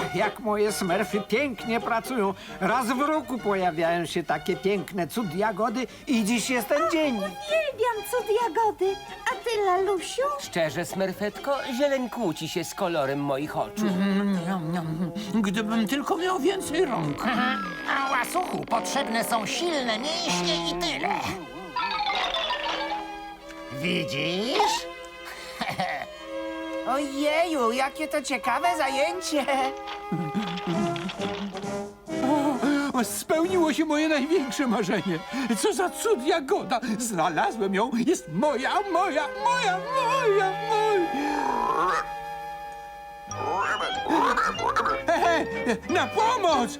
Ach, jak moje smerfy pięknie pracują. Raz w roku pojawiają się takie piękne cud jagody i dziś jest ten dzień. Uwielbiam cud jagody. A ty, Lalusiu? Szczerze, smerfetko, zieleń kłóci się z kolorem moich oczu. Niam, niam. Gdybym tylko miał więcej rąk. A łasuchu potrzebne są silne mięśnie i tyle. Widzisz? Ojeju, jakie to ciekawe zajęcie! Spełniło się moje największe marzenie. Co za cud jagoda. Znalazłem ją. Jest moja, moja, moja, moja, moja. Hej, na pomoc!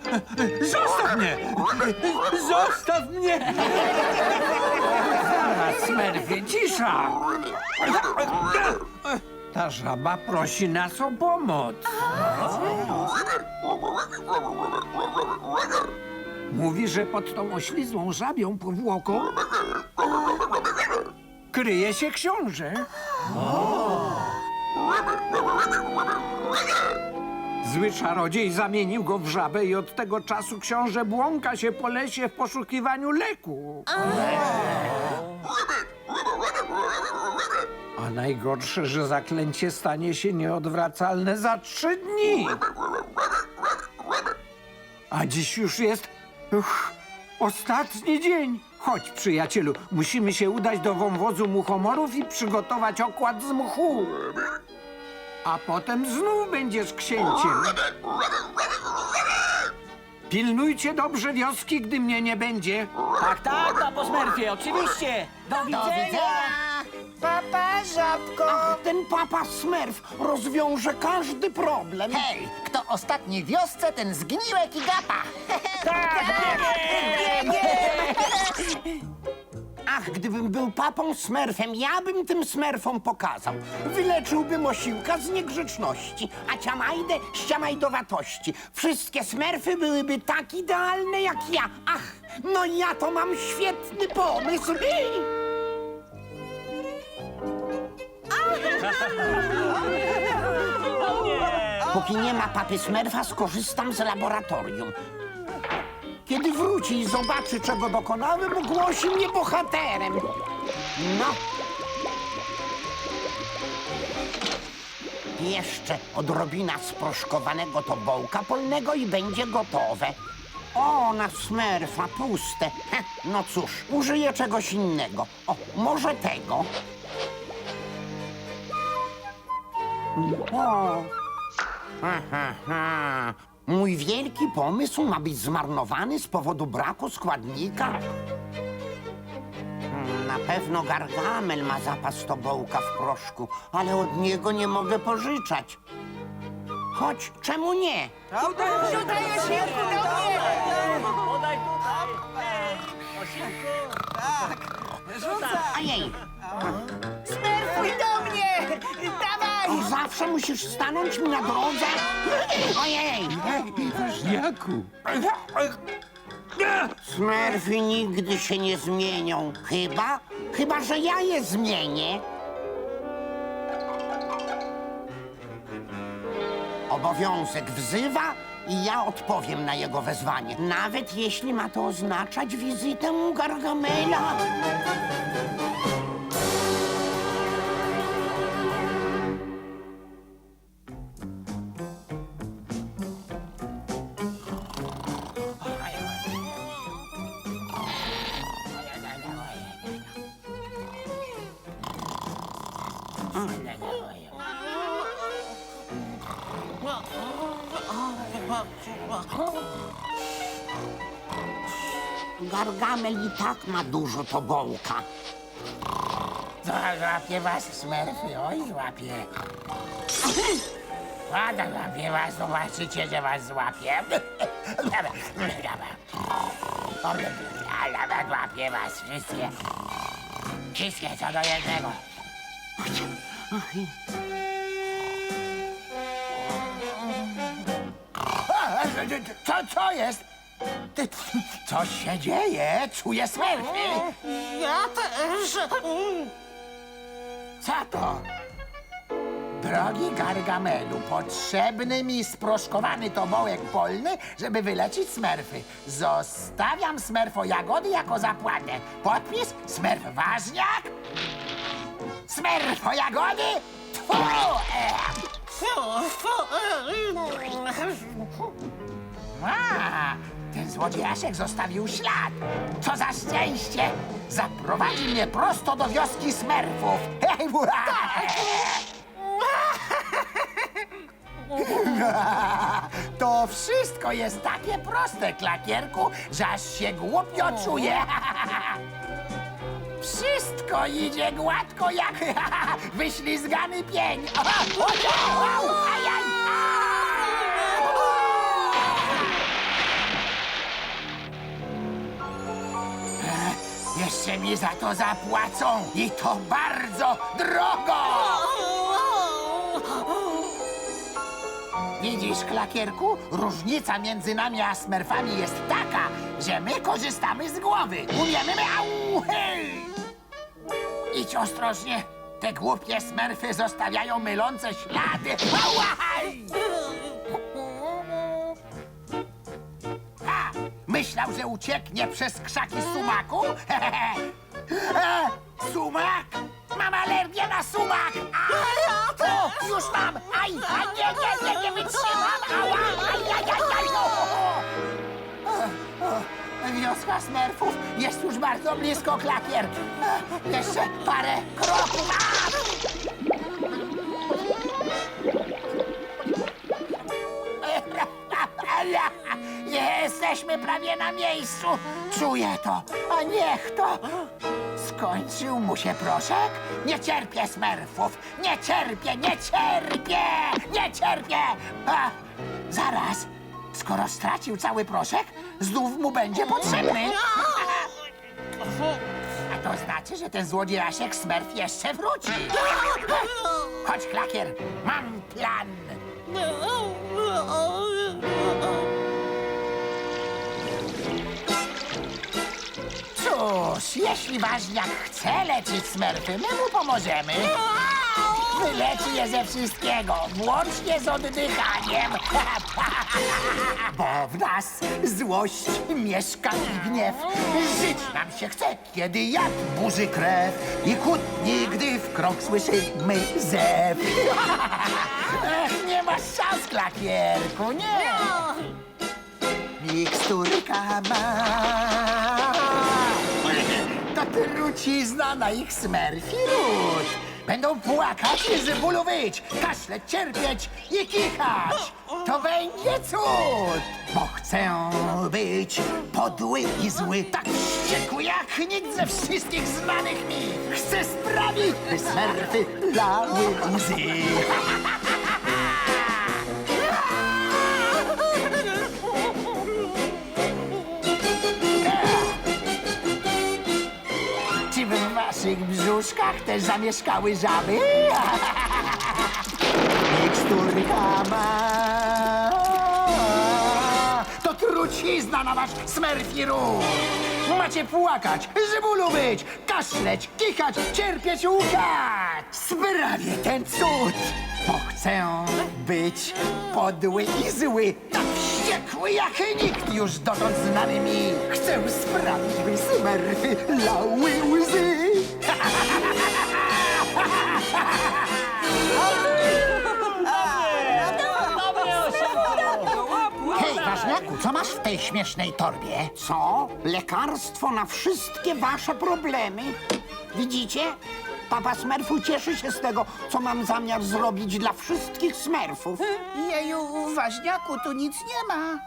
Zostaw mnie! Zostaw mnie! A smerfy, cisza! Ta żaba prosi nas o pomoc. Mówi, że pod tą oślizłą żabią powłoką kryje się książę. Zły czarodziej zamienił go w żabę i od tego czasu książę błąka się po lesie w poszukiwaniu leku. A najgorsze, że zaklęcie stanie się nieodwracalne za trzy dni. A dziś już jest uch, ostatni dzień. Chodź, przyjacielu, musimy się udać do wąwozu muchomorów i przygotować okład z mchu. A potem znów będziesz księciem. Pilnujcie dobrze wioski, gdy mnie nie będzie. Tak, tak, papo Smurfie, oczywiście. Do Do widzenia. Papa, żabko! Ten papa Smurf rozwiąże każdy problem. Hej, kto ostatni w wiosce, ten zgniłek i gapa. Ach, gdybym był papą Smurfem, ja bym tym Smurfom pokazał. Wyleczyłbym osiłka z niegrzeczności, a ciamajdę z ciamajdowatości. Wszystkie Smurfy byłyby tak idealne jak ja. Ach, no ja to mam świetny pomysł. Póki nie ma papy Smurfa, skorzystam z laboratorium. Kiedy wróci i zobaczy, czego dokonałem, ogłosi mnie bohaterem. No. Jeszcze odrobina sproszkowanego tobołka polnego i będzie gotowe. O, na smerfa, puste. Heh, no cóż, użyję czegoś innego. O, może tego. O. Aha. Mój wielki pomysł ma być zmarnowany z powodu braku składnika? Hmm, Na pewno Gargamel ma zapas tobołka w proszku, ale od niego nie mogę pożyczać. Choć, czemu nie? Tutaj osiłku do mnie! Podaj tutaj. Osiłku. Ojej, Smerfuj do mnie! Dawaj! O, zawsze musisz stanąć mi na drodze? Ojej! Ważniaku. Smerfy nigdy się nie zmienią. Chyba, chyba, że ja je zmienię. Obowiązek wzywa i ja odpowiem na jego wezwanie. Nawet jeśli ma to oznaczać wizytę u Gargamela. Ma dużo tobołka. Złapie was, smerfy, oj, złapie. Ładno złapie was, zobaczycie, że was złapie. Ale złapie was wszystkie. Wszystkie co do jednego. Co, co jest? Ty, coś się dzieje, czuję smerfy. Ja też! Co to? Drogi Gargamelu, potrzebny mi sproszkowany tobołek polny, żeby wyleczyć smerfy. Zostawiam smerfo jagody jako zapłatę. Podpis smerf ważniak. Smerfo jagody. Tfu! E. A, ten złodziejaszek zostawił ślad. Co za szczęście! Zaprowadzi mnie prosto do wioski smerfów. Hej, ura! To wszystko jest takie proste, klakierku, że aż się głupio czuję. Wszystko idzie gładko jak wyślizgany pień. Ajaj, Jeszcze mi za to zapłacą i to bardzo drogo! Widzisz, klakierku? Różnica między nami a smerfami jest taka, że my korzystamy z głowy. Umiemy miau! Hej! Idź ostrożnie. Te głupie smerfy zostawiają mylące ślady. Myślał, że ucieknie przez krzaki sumaku? e, sumak? Mam alergię na sumak! A, o, już mam! Aj, aj, nie, nie, nie, nie wytrzymam! Ała, aj, aj, aj, aj, no. Wioska smerfów jest już bardzo blisko klakier. E, Jeszcze parę kroków. A! Jesteśmy prawie na miejscu. Czuję to. A niech to. Skończył mu się proszek? Nie cierpię smerfów. Nie cierpię, nie cierpię, nie cierpię. A, zaraz. Skoro stracił cały proszek, znów mu będzie potrzebny. A to znaczy, że ten złodziejaszek smerf jeszcze wróci. Chodź, klakier, mam plan. Cóż, jeśli ważniak chce leczyć smerfy, my mu pomożemy. Wyleczy je ze wszystkiego, włącznie z oddychaniem. Bo w nas złość mieszka i gniew. Żyć nam się chce, kiedy jad burzy krew i kłótni, gdy w krok słyszymy zew. Ech, nie masz szans, klakierku, nie. Miksturka ma. Trucizna na ich smerfi ród. Będą płakać i z bólu wyć, kaszleć, cierpieć i kichać. To będzie cud, bo chcę być podły i zły, tak wściekły jak nikt ze wszystkich znanych mi. Chcę sprawić, by smerfy lały łzy. waszych brzuszkach też zamieszkały żaby? Miksturka ma. To trucizna na wasz smerfi. Macie płakać, z być, kaszleć, kichać, cierpieć, łkać. Sprawię ten cud, bo chcę być podły i zły, tak wściekły jak nikt już dotąd znany mi. Chcę sprawić, by smerfy lały łzy. Masz w tej śmiesznej torbie? Co? Lekarstwo na wszystkie wasze problemy. Widzicie? Papa Smerfu cieszy się z tego, co mam zamiar zrobić dla wszystkich Smerfów. Jeju, ważniaku, tu nic nie ma.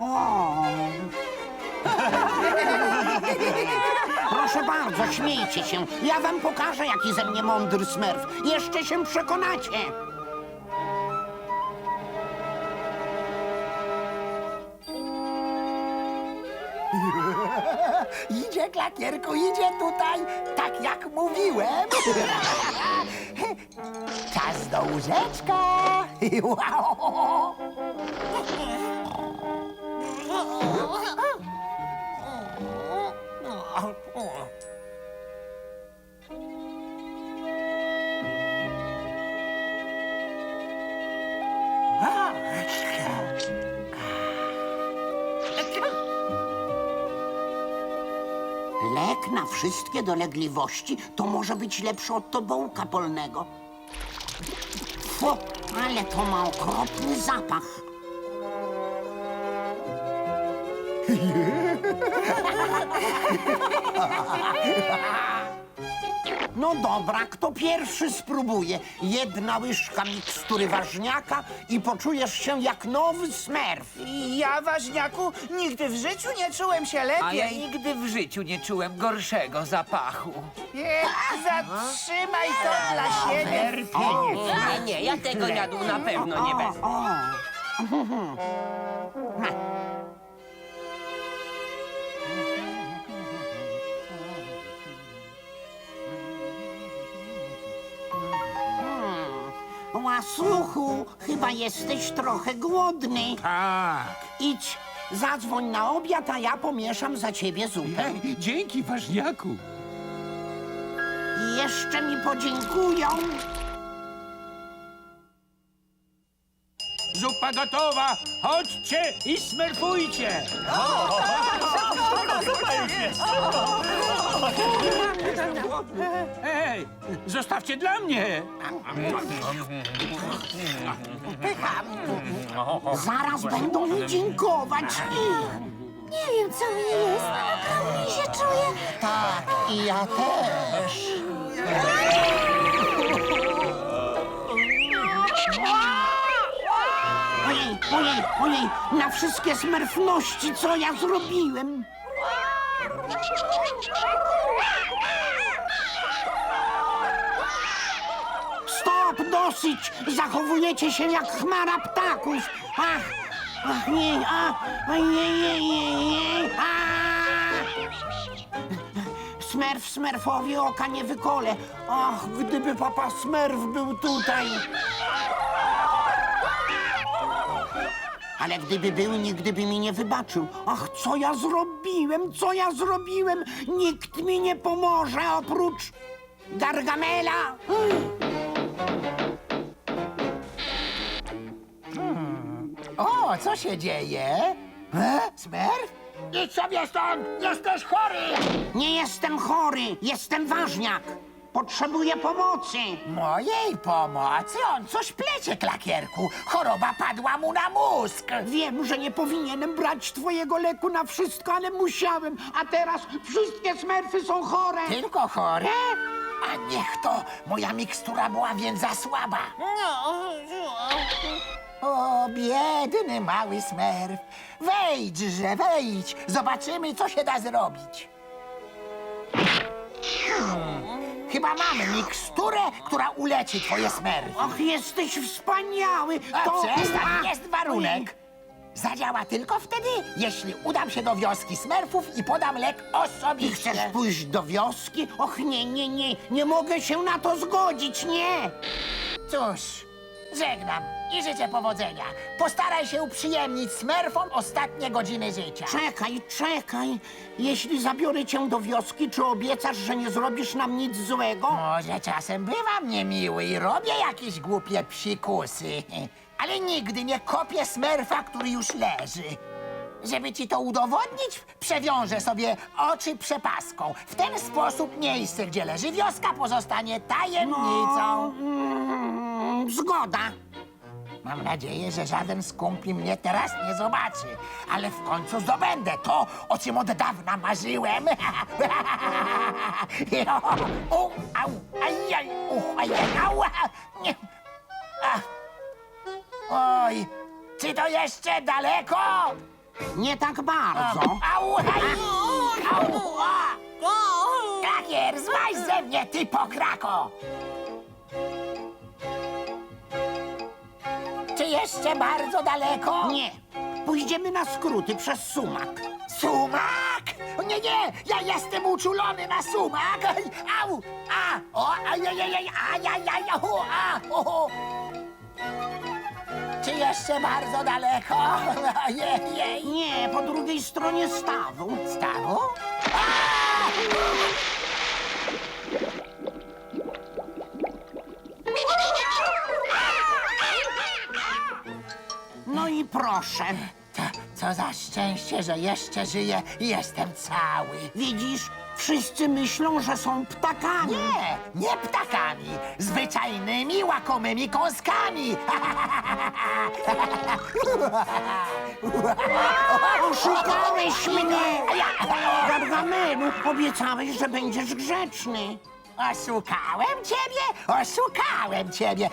O. Proszę bardzo, śmiejcie się. Ja wam pokażę, jaki ze mnie mądry Smerf. Jeszcze się przekonacie. Idzie, klakierku, idzie tutaj, tak jak mówiłem. Czas do łóżeczka. Wow. wszystkie dolegliwości to może być lepszy od tobołka polnego. Fu, ale to ma okropny zapach. No dobra, kto pierwszy spróbuje? Jedna łyżka mikstury ważniaka i poczujesz się jak nowy smerf. Ja, ważniaku, nigdy w życiu nie czułem się A ja lepiej. nigdy w życiu nie czułem gorszego zapachu. Nie, zatrzymaj to dla siebie. Nie, nie, ja tego jadu na pewno nie wezmę. Łasuchu, chyba jesteś trochę głodny. Tak. Idź, zadzwoń na obiad, a ja pomieszam za ciebie zupę. Dzięki, ważniaku. I jeszcze mi podziękują. Zupa gotowa! Chodźcie i smerfujcie! Ej, zostawcie dla mnie! Zaraz będą mi dziękować. Nie wiem, co mi jest. Okropnie się czuję. Tak, i ja też. Ojej, ojej, na wszystkie smerfności, co ja zrobiłem. Stop, dosyć! Zachowujecie się jak chmara ptaków. Ach, ach nie, a, ojej, a. Smerf Smerfowi oka nie wykole. Ach, gdyby papa Smerf był tutaj. Ale gdyby był, nigdy by mi nie wybaczył. Ach, co ja zrobiłem, co ja zrobiłem? Nikt mi nie pomoże oprócz Gargamela. O, co się dzieje? E? Smerf? Idź sobie stąd! Jesteś chory! Nie jestem chory, jestem ważniak. Potrzebuję pomocy. Mojej pomocy? On coś plecie, klakierku. Choroba padła mu na mózg. Wiem, że nie powinienem brać twojego leku na wszystko, ale musiałem. A teraz wszystkie smerfy są chore. Tylko chore? A niech to! Moja mikstura była więc za słaba. O, biedny mały smerf. Wejdźże, wejdź. Zobaczymy, co się da zrobić. Chyba mam miksturę, która uleczy twoje smerfy. Och, jesteś wspaniały. A To... przestań, jest warunek. Zadziała tylko wtedy, jeśli udam się do wioski smerfów i podam lek osobiście. chcesz pójść do wioski? Och, nie, nie, nie, nie mogę się na to zgodzić, nie. Cóż, żegnam i życzę powodzenia. Postaraj się uprzyjemnić smerfom ostatnie godziny życia. Czekaj, czekaj. Jeśli zabiorę cię do wioski, czy obiecasz, że nie zrobisz nam nic złego? Może czasem bywam niemiły i robię jakieś głupie psikusy, ale nigdy nie kopię smerfa, który już leży. Żeby ci to udowodnić, przewiążę sobie oczy przepaską. W ten sposób miejsce, gdzie leży wioska, pozostanie tajemnicą. Mm, zgoda. Mam nadzieję, że żaden z kumpli mnie teraz nie zobaczy, ale w końcu zdobędę to, o czym od dawna marzyłem. o, au, ajaj, u, ajaj, au, nie. A. Oj, czy to jeszcze daleko? Nie tak bardzo. Au, aj, au, a. Klakier, zwaź ze mnie, ty pokrako! Jeszcze bardzo daleko? Nie. Pójdziemy na skróty przez sumak. Sumak? Nie, nie, ja jestem uczulony na sumak. Aj, Au, a, o, ajajajaj, ajajaj, o, a, o. Czy jeszcze bardzo daleko? Jej, jej. Nie, po drugiej stronie stawu. Stawu? No proszę. Ta, Co za szczęście, że jeszcze żyję i jestem cały. Widzisz, wszyscy myślą, że są ptakami. Nie, nie ptakami, zwyczajnymi, łakomymi kąskami. Oszukałeś mnie! Gargamelu, obiecałeś, że będziesz grzeczny. Oszukałem ciebie? Oszukałem ciebie.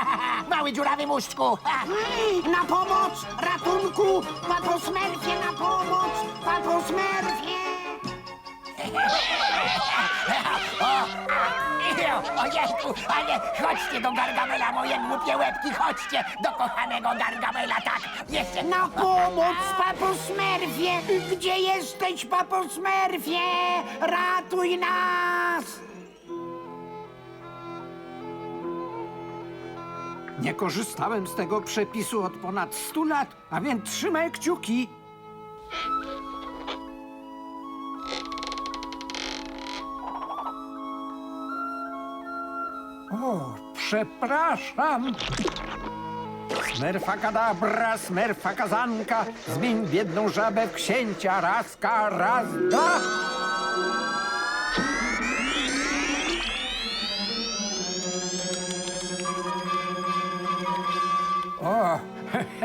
Mały dziurawy muszczku. Na pomoc! Ratunku! Papo Smurfie, na pomoc! Papo Smurfie! Ojejku, ale chodźcie do Gargamela, moje głupie łebki, chodźcie do kochanego Gargamela, tak, jeszcze. Na pomoc, Papo Smurfie! Gdzie jesteś, Papo Smurfie? Ratuj nas! Nie korzystałem z tego przepisu od ponad 100 lat, a więc trzymaj kciuki. O, przepraszam. Smerfa kadabra, smerfa kazanka, zmień biedną żabę w księcia, razka, raz, da.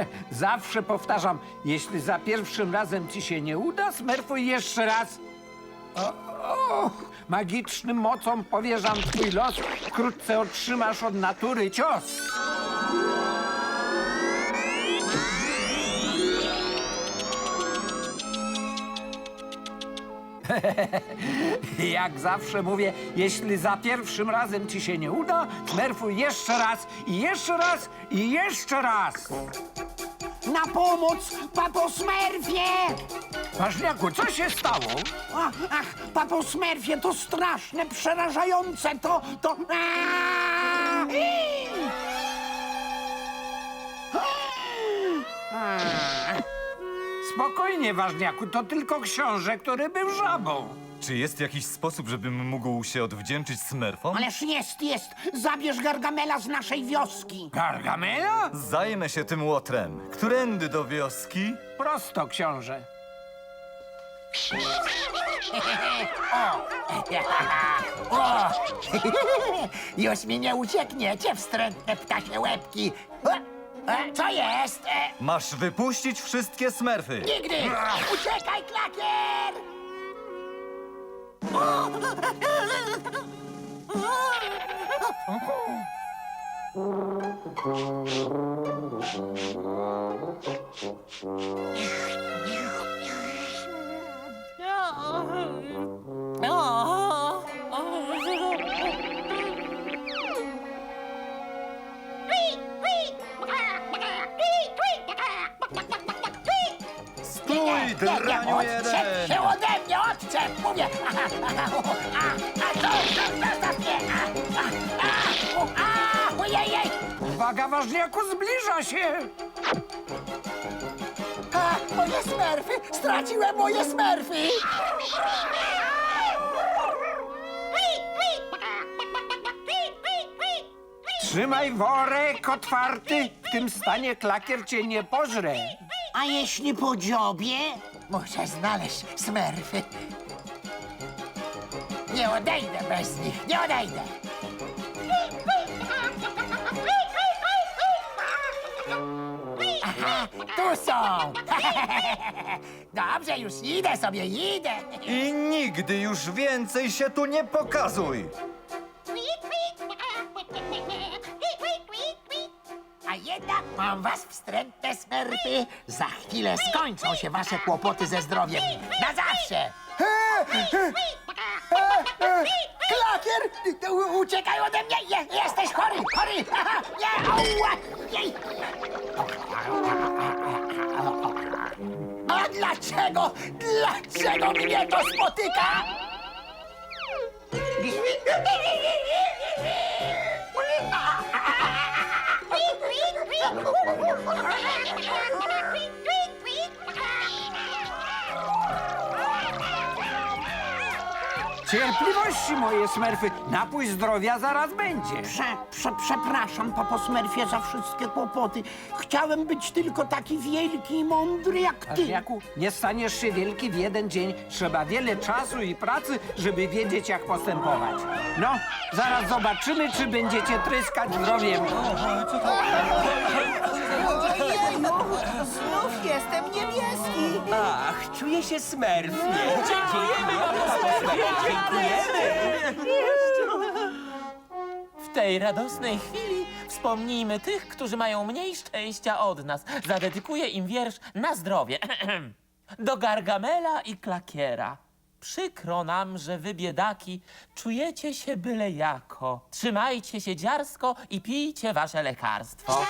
zawsze powtarzam, jeśli za pierwszym razem ci się nie uda, smerfuj jeszcze raz. O, o, magicznym mocom powierzam twój los, wkrótce otrzymasz od natury cios. Jak zawsze mówię, jeśli za pierwszym razem ci się nie uda, smerfuj jeszcze raz i jeszcze raz i jeszcze raz. Na pomoc, Papo Smurfie! Ważniaku, co się stało? Ach, ach, Papo Smurfie, to straszne, przerażające, to, to... Aaaa! Ii! Spokojnie, ważniaku, to tylko książę, który był żabą. Czy jest jakiś sposób, żebym mógł się odwdzięczyć Smurfom? Ależ jest, jest! Zabierz Gargamela z naszej wioski! Gargamela? Zajmę się tym łotrem. Którędy do wioski? Prosto, książę. O, już mi nie uciekniecie, wstrętne ptasie łebki. E, e, Co jest? E, Masz wypuścić wszystkie Smurfy. Nigdy! Uciekaj, klakier! Stój, draniu Odczep jeden! się ode mnie, odczep! Mówię! A, a, to, zostaw mnie! A, a, a! Uwaga, ważniaku, zbliża się! A, moje smerfy! Straciłem moje smerfy! Trzymaj worek otwarty, w tym stanie klakier cię nie pożre. A jeśli po dziobie? Muszę znaleźć smerfy. Nie odejdę bez nich, nie odejdę. Aha, tu są. Dobrze, już idę sobie, idę. I nigdy już więcej się tu nie pokazuj! Mam was wstrętne smerfy. Za chwilę skończą się wasze kłopoty ze zdrowiem. Na zawsze. Klakier! U- Uciekaj ode mnie! Je, jesteś chory! Chory! Aha, Nie! A dlaczego? Dlaczego mnie to spotyka? Oh, my God. Cierpliwości, moje smerfy. Napój zdrowia zaraz będzie. Prze, prze, przepraszam, papo Smurfie, za wszystkie kłopoty. Chciałem być tylko taki wielki i mądry jak ty. Jaku, nie staniesz się wielki w jeden dzień. Trzeba wiele czasu i pracy, żeby wiedzieć, jak postępować. No, zaraz zobaczymy, czy będziecie tryskać zdrowiem. Znów jestem niebieski. Ach, czuję się smerfnie. Dziękujemy, Smurfie, dziękujemy. W tej radosnej chwili wspomnijmy tych, którzy mają mniej szczęścia od nas. Zadedykuję im wiersz na zdrowie. Do Gargamela i Klakiera. Przykro nam, że wy biedaki czujecie się byle jako. Trzymajcie się dziarsko i pijcie wasze lekarstwo.